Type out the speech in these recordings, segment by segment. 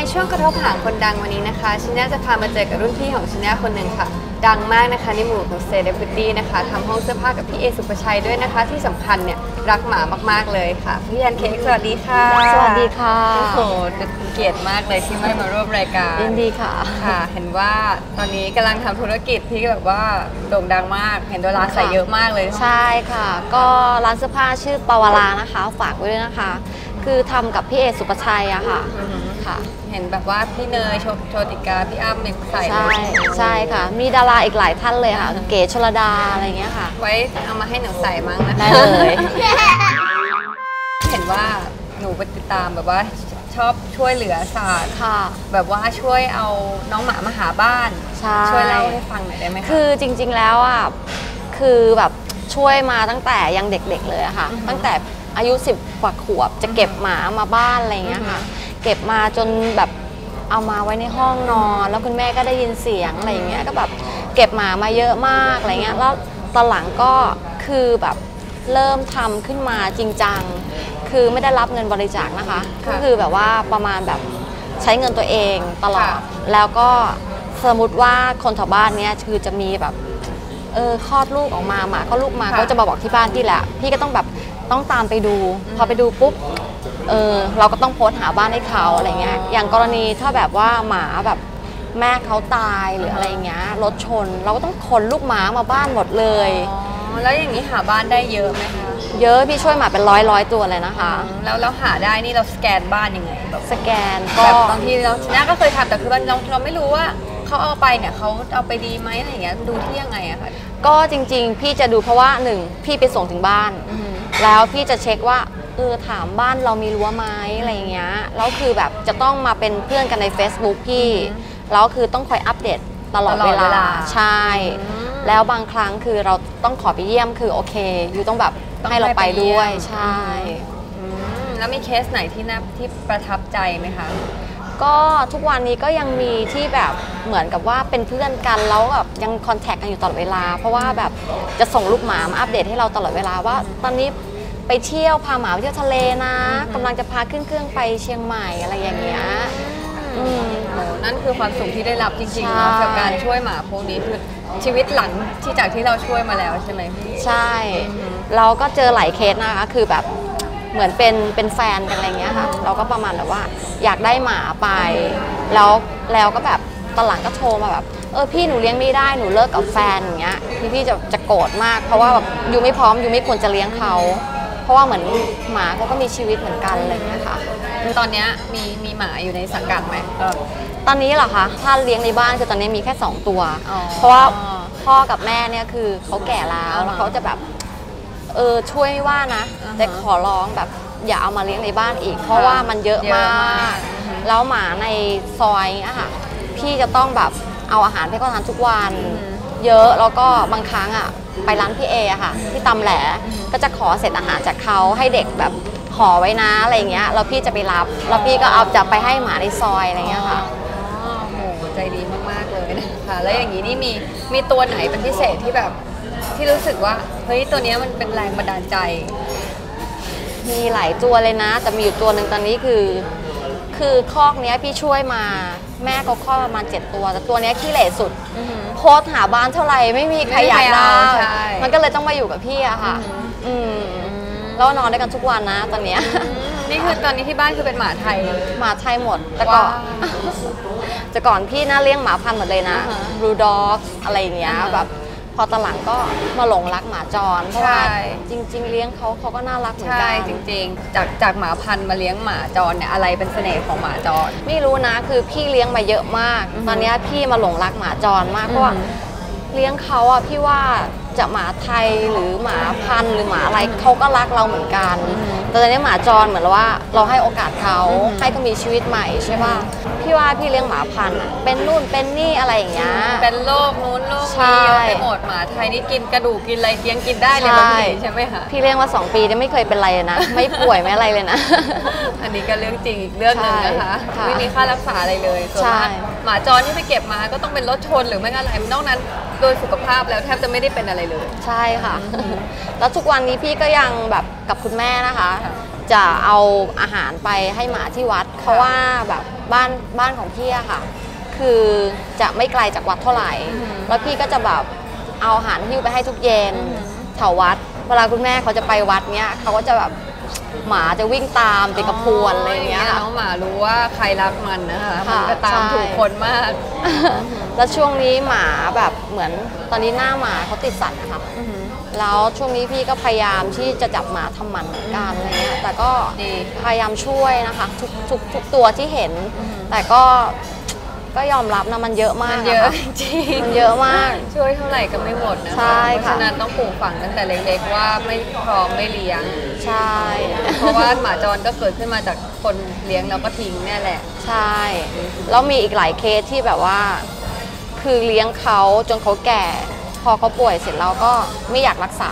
ในช่วงกระทบหางคนดังวันนี้นะคะชิน่าจะพามาเจอกับรุ่นพี่ของชิน่าคนหนึ่งค่ะ ดังมากนะคะในหมู่ของเซเลบริตี้นะคะทำห้องเสื้อผ้ากับพี่เอสุปชัยด้วยนะคะ ที่สำคัญเนี่ยรักหมามากๆเลยค่ะ พี่แอนเค้กสวัสดีค่ะสวัสดีค่ะ โอ้โหเป็นเกียรติมากเลยที่ไม่มาร่วมรายการยินดีค่ะ ค่ะ เห็นว่าตอนนี้กำลังทำธุรกิจที่แบบว่าโด่งดังมาก เห็นดาราใส่เยอะมากเลยใช่ค่ะ ก็ร้านเสื้อผ้าชื่อปาวารานะคะ ฝากไว้ด้วยนะคะ คือทำกับพี่เอสุปชัยอะค่ะอือหือค่ะ เห็นแบบว่าพี่เนยโชโชติกาพี่อ้ำเนี่ยใส่ใช่ใช่ค่ะ มีดาราอีกหลายท่านเลยค่ะ เก๋ชลดาอะไรเงี้ยค่ะ ไว้เอามาให้หนูใส่มั้งนะคะได้เลย เห็นว่าหนูไปติดตามแบบว่าชอบช่วยเหลือศาสตร์ค่ะ แบบว่าช่วยเอาน้องหมามาหาบ้านใช่ ช่วยเล่าให้ฟังหน่อยได้ไหมคะ คือจริงๆแล้วอะคือแบบช่วยมาตั้งแต่ยังเด็กๆเลยอะค่ะ อือฮึตั้งแต่อายุ 10 กว่าขวบจะเก็บหมามาบ้านอะไรเงี้ยค่ะ เก็บมาจนแบบเอามาไว้ในห้องนอน แล้วคุณแม่ก็ได้ยินเสียงอะไรเงี้ยก็แบบเก็บหมามาเยอะมากอะไรเงี้ยแล้วตอนหลังก็คือแบบเริ่มทำขึ้นมาจริงจังคือไม่ได้รับเงินบริจาคนะคะค่ะก็คือแบบว่าประมาณแบบใช้เงินตัวเองตลอดค่ะแล้วก็สมมติว่าคนแถวบ้านเนี้ยคือจะมีแบบเออคลอดลูกออกมาหมาก็ลูกมาค่ะเขาจะมาบอกที่บ้านพี่แหละ พี่ก็ต้องแบบต้องตามไปดู พอไปดูปุ๊บ เออเราก็ต้องโพสต์หาบ้านให้เขาอะไรเงี้ย อย่างกรณีถ้าแบบว่าหมาแบบแม่เขาตายหรืออะไรเงี้ยรถชน เราก็ต้องขนลูกหมามาบ้านหมดเลย อ๋อแล้วอย่างนี้หาบ้านได้เยอะไหมคะเยอะพี่ช่วยหมาเป็นร้อยร้อยตัวเลยนะคะ แล้วแล้วหาได้นี่เราสแกนบ้านยังไงแบบสแกนก็แบบบางทีเราชนะก็เคยทำแต่คือเราเราไม่รู้ว่าเขาเอาไปเนี่ยเขาเอาไปดีไหมอะไรอย่างเงี้ยดูที่ยังไงอะคะก็จริงๆ พี่จะดูเพราะว่าหนึ่งพี่ไปส่งถึงบ้านอือหือแล้วพี่จะเช็คว่า เออถามบ้านเรามีรั้วไหมอะไรอย่างเงี้ยแล้วคือแบบจะต้องมาเป็นเพื่อนกันใน Facebook พี่อือฮึแล้วคือต้องคอยอัปเดตตลอดตลอเวดเวลาลา ใช่อืมแล้วบางครั้งคือเราต้องขอไปเยี่ยมคือโอเคอยู่ต้องแบบต้องให้เราไปให้ไปเยี่ยม ด้วยใช่ อืมแล้วมีเคสไหนที่น่าที่ประทับใจไหมคะ ก็ทุกวันนี้ก็ยังมีที่แบบเหมือนกับว่าเป็นเพื่อนกันแล้วแบบยังคอนแทคกันอยู่ตลอดเวลา เพราะว่าแบบจะส่งลูกหมามาอัปเดตให้เราตลอดเวลาว่า ตอนนี้ ไปเที่ยวพาหมาไปเที่ยวทะเลนะกำลังจะพาขึ้นเครื่องไปเชียงใหม่อะไรอย่างเงี้ยอืม โอ้นั่นคือความสุขที่ได้รับจริงๆใช่เนาะกับการช่วยหมาพวกนี้คือชีวิตหลังที่จากที่เราช่วยมาแล้วใช่ไหมพี่ ใช่ อือฮึ เราก็เจอหลายเคสนะคะ คือแบบเหมือนเป็นเป็นแฟนกันอะไรเงี้ยค่ะ เราก็ประมาณแบบว่า อยากได้หมาไป แล้วแล้วก็แบบตอนหลังก็โทรมาแบบ เออพี่หนูเลี้ยงไม่ได้หนูเลิกกับแฟนอย่างเงี้ยพี่พี่จะจะโกรธมาก เพราะว่าแบบอยู่ไม่พร้อมอยู่ไม่ควรจะเลี้ยงเขาเพ ราะว่าเหมือนหมาเขาก็มีชีวิตเหมือนกันอะไรเงี้ยค่ะ ตอนเนี้ยมีมีหมาอยู่ในสังกัดไหมก็ตอนนี้เหรอคะ ถ้าเลี้ยงในบ้านคือตอนนี้มีแค่ 2 ตัว อ๋อ เพราะว่าพ่อกับแม่เนี่ยคือเขาแก่แล้วอ่าฮะแล้วเขาจะแบบ เออช่วยไม่ว่านะ อ่าฮะแต่ขอร้องแบบอย่าเอามาเลี้ยงในบ้านอีก เพราะว่ามันเยอะเยอะมามากก อือฮึแล้วหมาในซอยอะค่ะพี่จะต้องแบบเอาอาหารให้เขาทานทุกวัน อือฮึ เยอะแล้วก็บางครั้งอะ ไปร้านพี่เออะค่ะที่ตำแหลก็จะขอเศษอาหารจากเขาให้เด็กแบบขอไว้นะอะไรอย่างเงี้ยแล้วพี่จะไปรับแล้วพี่ก็เอาจะไปให้หมาในซอยอะไรอย่างเงี้ยค่ะอ๋อโหใจดีมากๆเลยนะคะแล้วอย่างนี้นี่มีมีตัวไหนเป็นพิเศษที่แบบที่รู้สึกว่าเฮ้ยตัวเนี้ยมันเป็นแรงบันดาลใจ มีหลายตัวเลยนะ แต่มีอยู่ตัวหนึ่งตอนนี้คือ คือคอกเนี้ยพี่ช่วยมา แม่เขาคลอดประมาณ 7 ตัว แต่ตัวเนี้ยขี้เหร่สุดอือหือโพสต์หาบ้านเท่าไหร่ไม่มีใครอยากได้ ไม่มีใครเอาใช่ มันก็เลยต้องมาอยู่กับพี่อะค่ะ อืมแล้วนอนด้วยกันทุกวันนะตอนเนี้ยอืมนี่คือตอนนี้ที่บ้านคือเป็นหมาไทยหมาไทยหมด แต่ก่อน ว้าวแต่ก่อนพี่น่าเลี้ยงหมาพันธุ์หมดเลยนะ อ่าฮะบลูด็อกอะไรอย่างเงี้ย อ่าฮะ แบบ พอตอนหลังก็มาหลงรักหมาจรเพราะว่าใช่จริง ๆ เลี้ยงเขาเขาก็น่ารักเหมือนใช่กันจริง ๆ จากจากหมาพันธุ์มาเลี้ยงหมาจรเนี่ยอะไรเป็นเสน่ห์ของหมาจร ไม่รู้นะคือพี่เลี้ยงมาเยอะมากอือฮึตอนเนี้ยพี่มาหลงรักหมาจรมากเพราะว่าอือฮึเลี้ยงเขาอะพี่ว่าจะหมาไทยหรือหมาพันธุ์หรือหมาอะไรเขาก็รักเราเหมือนกัน แต่ตอนนี้หมาจรเหมือนว่าเราให้โอกาสเขาอือฮึให้เขามีชีวิตใหม่ใช่ป่ะ พี่ว่าพี่เลี้ยงหมาพันธุ์อะเป็นนู่นเป็นนี่อะไรอย่างเงี้ย เป็นโรคนู้นโรคใช่ นี้เยอะไปหมดหมาไทยนี่กินกระดูกกินอะไรเลี้ยงกินได้เลยใช่บางทีใช่ไหมคะพี่เลี้ยงมาสองปีเนี่ยไม่เคยเป็นไรเลยนะ ไม่ป่วยไม่อะไรเลยนะ อันนี้ก็เรื่องจริงอีกเรื่องหนึ่งนะคะใช่ค่ะไม่มีค่ารักษาอะไรเลยส่วนมากใช่หมาจรที่ไปเก็บมาก็ต้องเป็นรถชนหรือไม่ก็อะไรนอกนั้นโดยสุขภาพแล้วแทบจะไม่ได้เป็นอะไรเลย ใช่ค่ะ แล้วทุกวันนี้พี่ก็ยังแบบกับคุณแม่นะคะ ค่ะ จะเอาอาหารไปให้หมาที่วัด เพราะว่าแบบบ้านบ้านของพี่อะค่ะ คือจะไม่ไกลจากวัดเท่าไหร่อือหือแล้วพี่ก็จะแบบเอาอาหารหิ้วไปให้ทุกเย็นอือหือแถววัด เวลาคุณแม่เขาจะไปวัดเนี้ยเขาก็จะแบบหมาจะวิ่งตามติดกระพวนอะไรอย่างเงี้ยน้องหมารู้ว่าใครรักมันนะคะค่ะมันก็ตามใช่ถูกคนมาก แล้วช่วงนี้หมาแบบเหมือนตอนนี้หน้าหมาเขาติดสัตว์นะคะอือหือ แล้วช่วงนี้พี่ก็พยายามที่จะจับหมาทำหมันเหมือนกันอะไรเงี้ยแต่ก็ดีพยายามช่วยนะคะทุกทุกทุกตัวที่เห็นอือหือแต่ก็ก็ยอมรับนะมันเยอะมากมันเยอะนคจริงมันเยอะมากช่วยเท่าไหร่ก็ไม่หมดนะคะใช่เพราะค่ะฉะนั้นต้องปลูกฝังตั้งแต่เล็กๆว่าไม่พร้อมไม่เลี้ยงใช่เพราะว่าหมาจรก็เกิดขึ้นมาจากคนเลี้ยงแล้วก็ทิ้งเนี่ยแหละ ใช่แล้วมีอีกหลายเคสที่แบบว่า คือเลี้ยงเขาจนเขาแก่ พอเขาป่วยเสร็จแล้วก็ไม่อยากรักษา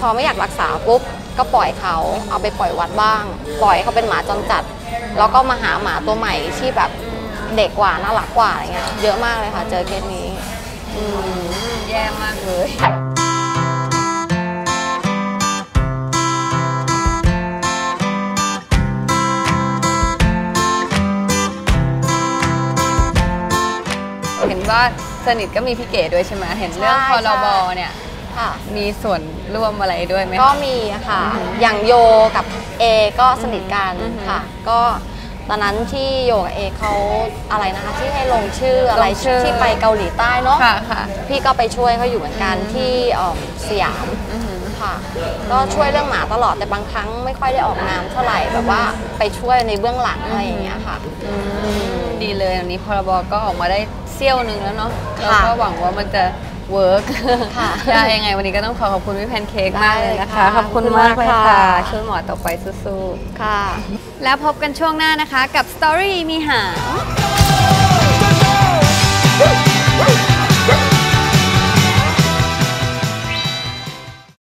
พอไม่อยากรักษาปุ๊บก็ปล่อยเขาเอาไปปล่อยวัดบ้าง ปล่อยเขาเป็นหมาจรจัด แล้วก็มาหาหมาตัวใหม่ที่แบบเด็กกว่าน่ารักกว่าอะไรเงี้ยเยอะมากเลยค่ะเจอเคสนี้อืแย่มากเลยเห็นว่า สนิทก็มีพี่เก๋ด้วยใช่ไหมเห็นเรื่องใช่พรบใช่ เนี่ย ค่ะ มีส่วนร่วมอะไรด้วยไหม ก็คะมีค่ะ อือหืออย่างโยกับเอก็สนิทกันอือหือค่ะ ก็ตอนนั้นที่โยกับเอเขาอะไรนะคะ ที่ให้ลงชื่ออะไรลงชื่อ ที่ไปเกาหลีใต้เนาะ ค่ะค่ะ พี่ก็ไปช่วยเขาอยู่เหมือนกันที่เอิ่มสยามอือหือ ค่ะ ก็ช่วยเรื่องหมาตลอดแต่บางครั้งไม่ค่อยได้ออกงานเท่าไหร่แบบว่าไปช่วยในเบื้องหลังอะไรอย่างเงี้ยค่ะ อืมดีเลยอันนี้พรบก็ออกมาได้ เสี้ยวหนึ่งแล้วเนาะค่ะเราก็หวังว่ามันจะเวิร์กค่ะได้ยังไงวันนี้ก็ต้องขอขอบคุณพี่แพนเค้กมากเลยนะคะได้เลยค่ะขอบคุณขอบคุณมากเลยมากค่ะค่ะ ช่วยหมอต่อไปสู้ค่ะๆแล้วพบกันช่วงหน้านะคะกับ Story มีหาง